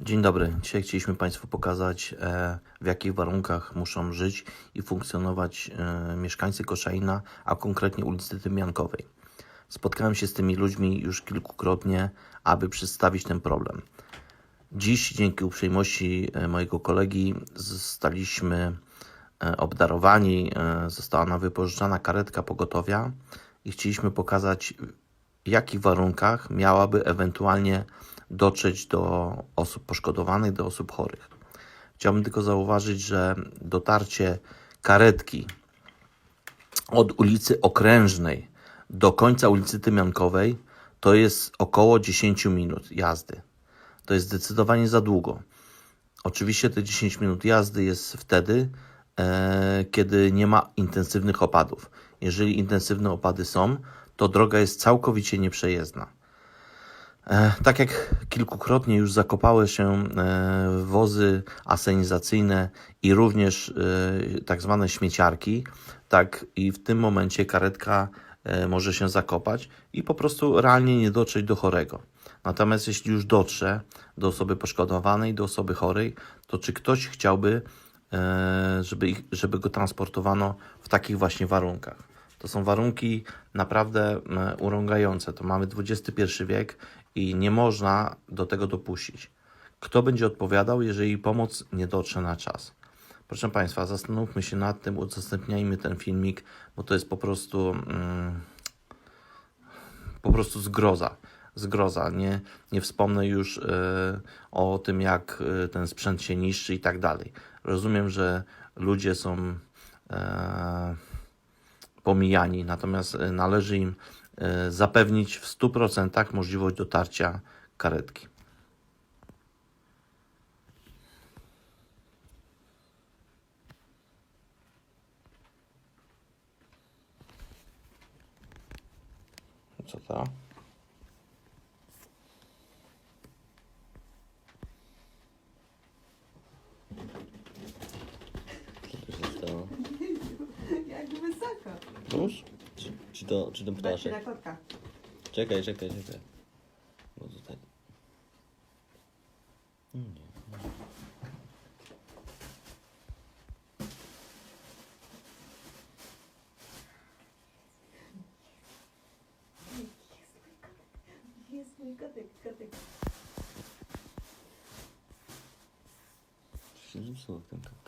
Dzień dobry. Dzisiaj chcieliśmy Państwu pokazać, e, w jakich warunkach muszą żyć i funkcjonować e, mieszkańcy Koszaina, a konkretnie ulicy Tymiankowej. Spotkałem się z tymi ludźmi już kilkukrotnie, aby przedstawić ten problem. Dziś, dzięki uprzejmości e, mojego kolegi, zostaliśmy obdarowani, została nam wypożyczona karetka pogotowia i chcieliśmy pokazać, w jakich warunkach miałaby ewentualnie dotrzeć do osób poszkodowanych, do osób chorych. Chciałbym tylko zauważyć, że dotarcie karetki od ulicy Okrężnej do końca ulicy Tymiankowej to jest około 10 minut jazdy. To jest zdecydowanie za długo. Oczywiście te 10 minut jazdy jest wtedy, e, kiedy nie ma intensywnych opadów. Jeżeli intensywne opady są, to droga jest całkowicie nieprzejezdna. E, Tak jak kilkukrotnie już zakopały się e, wozy asenizacyjne i również e, tak zwane śmieciarki, tak i w tym momencie karetka może się zakopać i po prostu realnie nie dotrzeć do chorego. Natomiast jeśli już dotrze do osoby poszkodowanej, do osoby chorej, to czy ktoś chciałby, żeby, ich, żeby go transportowano w takich właśnie warunkach? To są warunki naprawdę e, urągające. To mamy XXI wiek i nie można do tego dopuścić. Kto będzie odpowiadał, jeżeli pomoc nie dotrze na czas? Proszę Państwa, zastanówmy się nad tym, udostępniajmy ten filmik, bo to jest po prostu mm, po prostu zgroza. Zgroza. Nie, nie wspomnę już e, o tym, jak e, ten sprzęt się niszczy i tak dalej. Rozumiem, że ludzie są e, pomijani, natomiast e, należy im e, zapewnić w 100% możliwość dotarcia karetki. Co to? Co tu się stało? Jak wysoko. Nóż? Czy, czy, to, czy ten ptaszek? na kotka. Czekaj, czekaj, czekaj. Bo tutaj... Nie, nie. Jest mój kotek, kotek. Się zepsuło ten.